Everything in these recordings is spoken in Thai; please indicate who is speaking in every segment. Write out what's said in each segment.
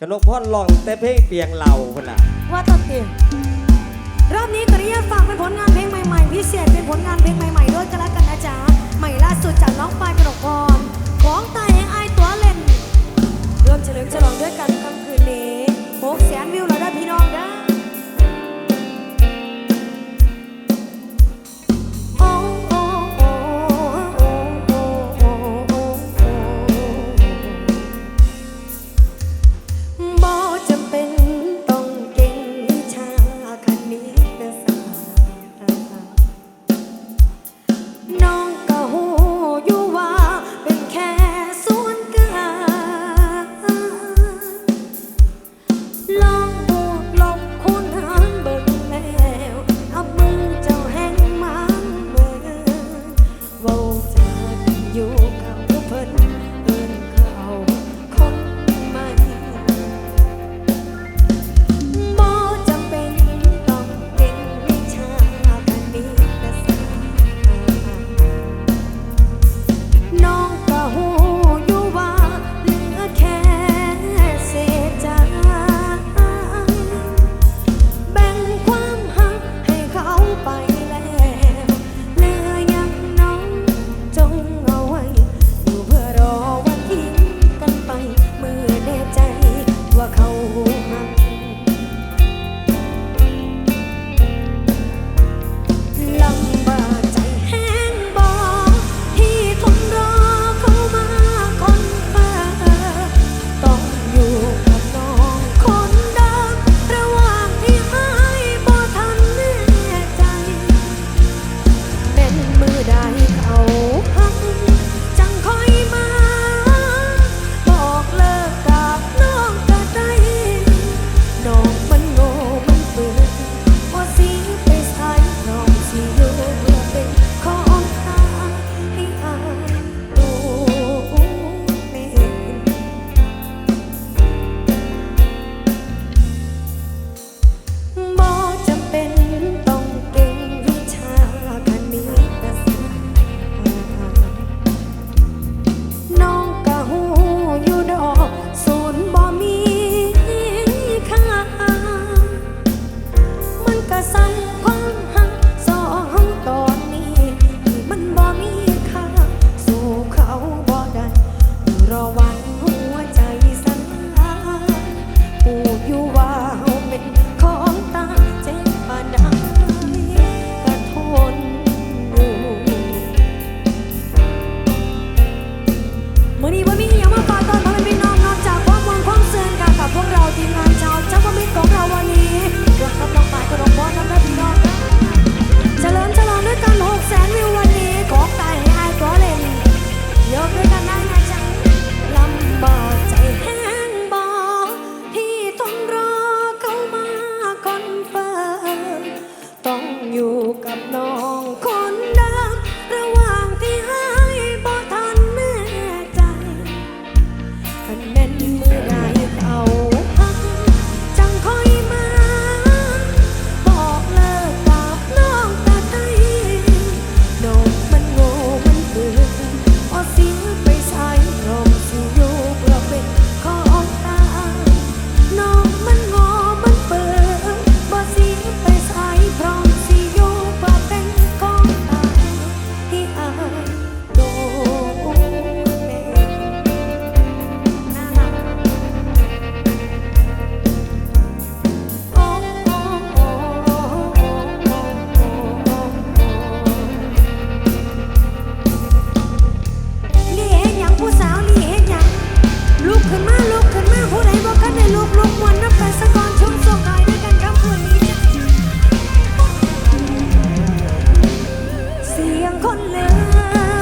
Speaker 1: กนกพ่อลองแต่เพลงเปียงเหล่าคนละ
Speaker 2: ว่าตัดเตียงรอบนี้กริยาฝากเป็นผลงานเพลงใหม่ๆพิเศษเป็นผลงานเพลงใหม่ๆด้วยกันแล้วกันนะจ๊ะใหม่ล่าสุดจากน้องปายกระดกพรของตายแห่งไอตัวเล่นร่วมเฉลิมฉลองด้วยกันค่ำคืนนี้หกแสนวิว 了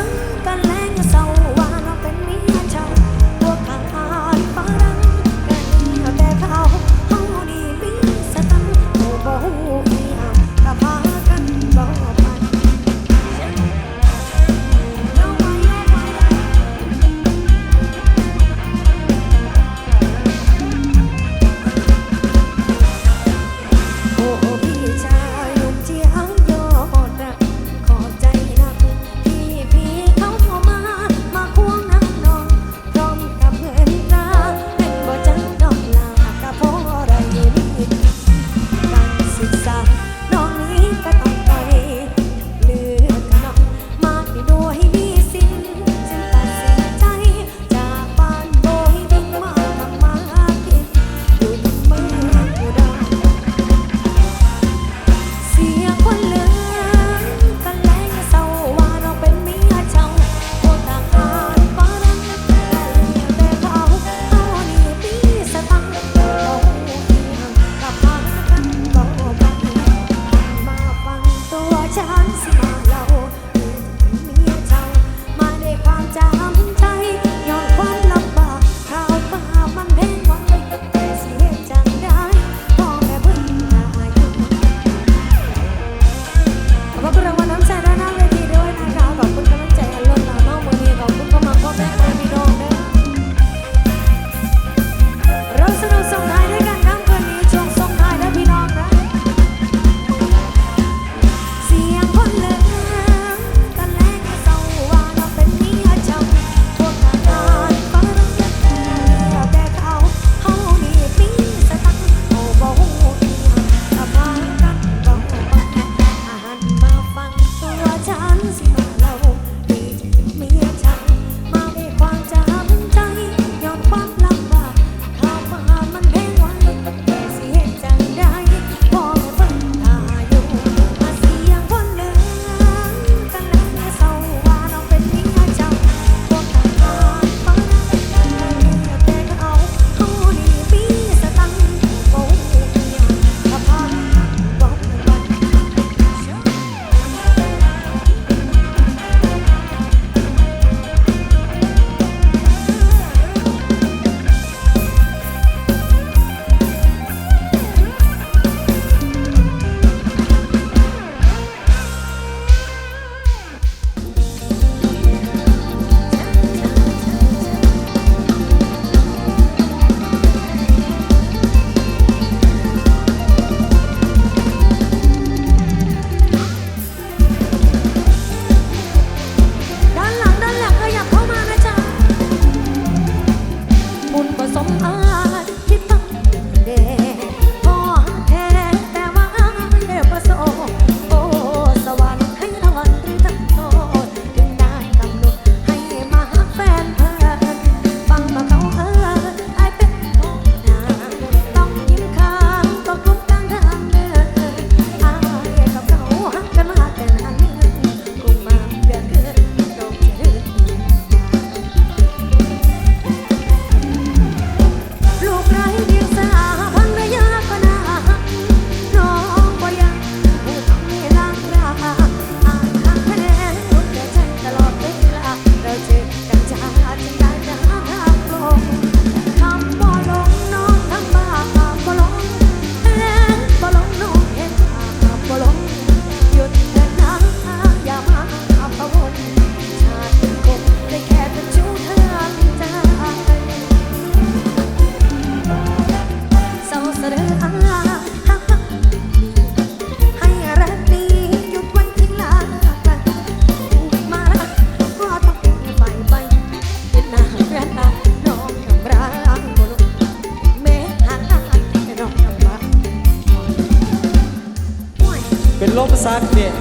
Speaker 2: ลบ
Speaker 1: ซักเด็ด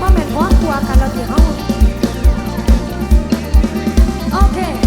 Speaker 2: ว่าแม่นว่าตัวกันเราเดี๋ยวเอาโอเค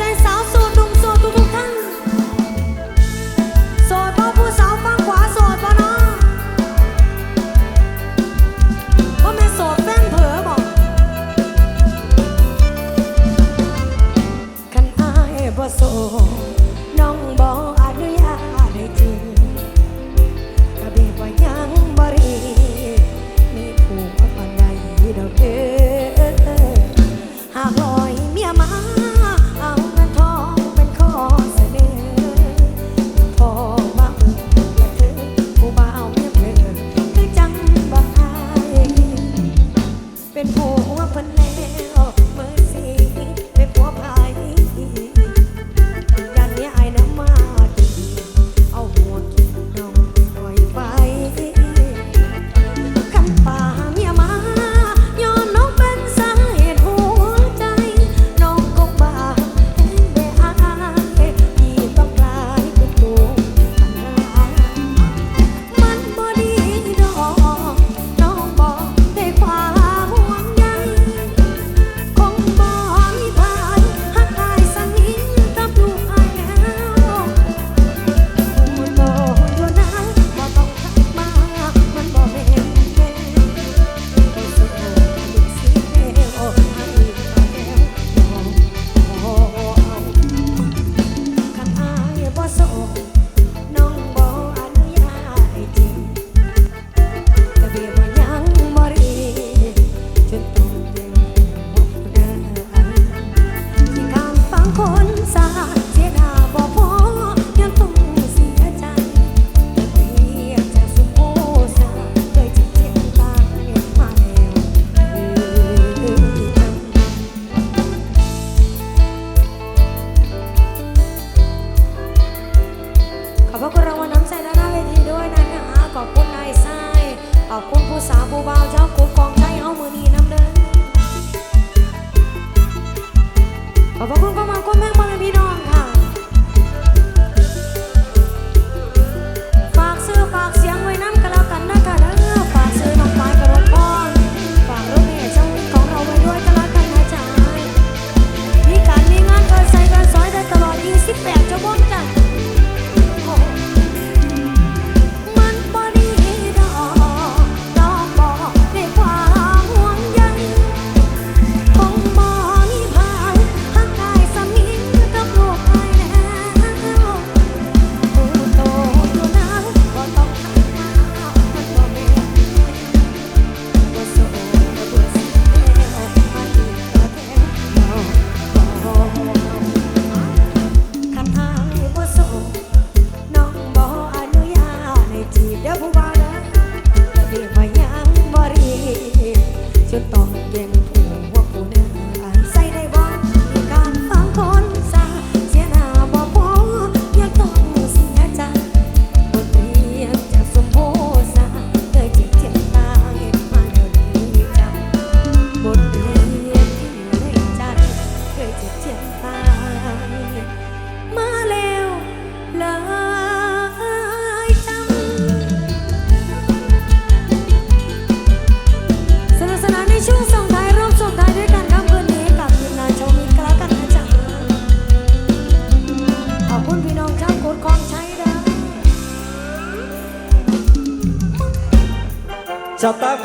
Speaker 2: ใจสาวโสดทุกทุท่านโสดเพราะผู้สาวฟังขวาโสดเพราะน้องเพ
Speaker 1: ราะ
Speaker 2: แม่โสดแฟนเผลอบอกคันอายโสด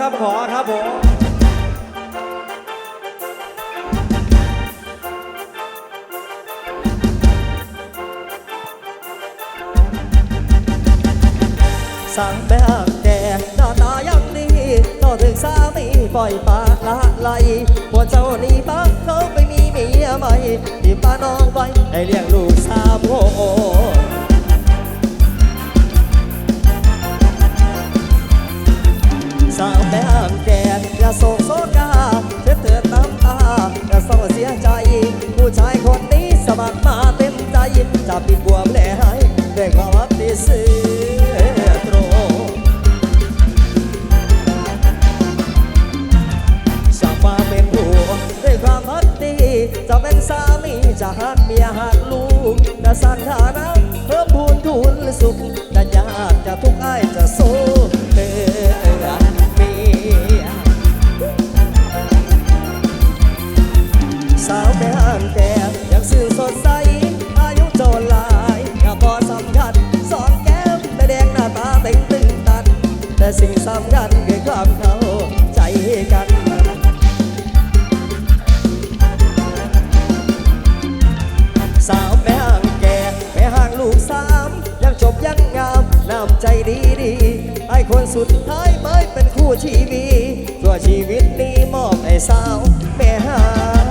Speaker 2: ครับขอครับผมสั่งแบบแดงตาตาอยักนี้ต่อ
Speaker 1: ถึงสามีปล่อยปาละไหลพวเจ้านี่ปักเขาไปมีเมียใหม่ที่ป้าน้องไว้ให้เลี้ยงลูกสาวโอ้ แม่แกอย่าโศกโศกาเช็ดเถิดน้ำตาอย่าเศร้าเสียใจ ผู้ชายคนนี้สมัครมาเต็มใจจะปิดบวมแผลให้ด้วความรักที่ซื่อตรงมาเป็นผัวด้ความดีจะเป็นสามีจะหัเมียหัลูกแต่สัญหานะเพิ่มบุญทุนสุข แต่สิ่งสำคัญคือความเข้าใจกันสาวแม่ห่างแก่แม่ห่างลูกสามยังจบยังงามน้ำใจดีดีไอคนสุดท้ายไม่เป็นคู่ชีวิตตัวชีวิตนี้มอบให้สาวแม่ห่าง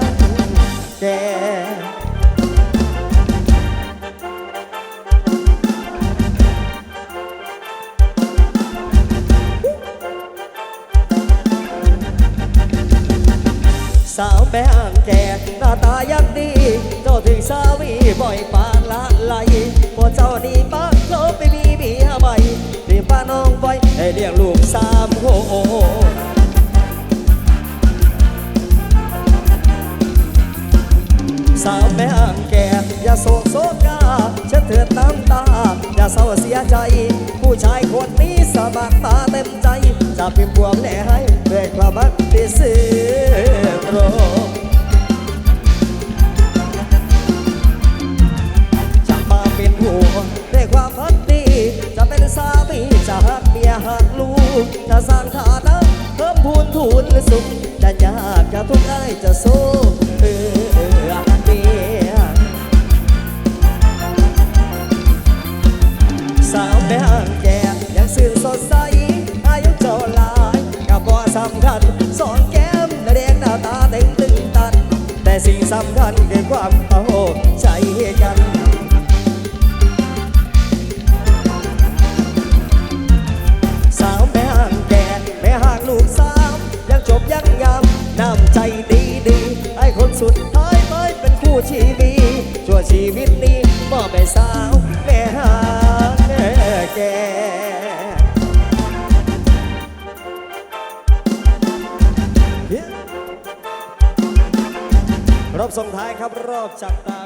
Speaker 1: แก่ เลี้ยงลูกสามโหสาวแม่ห่างแก่อย่าโศกโศกาเช็ดเถิดน้ำตา อย่าเศร้าเสียใจ ผู้ชายคนนี้สมัครมาเต็มใจ จะพิมพ์บวมแหล่ให้ด้วยความรักที่ซื่อตรงจะมาเป็นผัวด้วยความพักดีจะเป็นสามี จะหักเมียหักลูกจะสร้างฐานะเพิ่มพูนทุนสุขจะยากจะทุกข์ได้จะสู้เพื่อเมียสาวแม่ห่างแก่ยังซื่นสดใสอายุเจ้าลายกับบ่สำคัญสองแก้มแดงหน้าตาเต็งตึงตัน แต่สิ่งสำคัญคือความเข้าใจกัน ยังจบยังามน้ำใจดีดีไอ้คนสุดท้ายไม่เป็นคู่ชีวิตชั่วชีวิตนี้มอบให้สาวแม่ห่างแก่รอบส่งท้ายครับรอบจับตา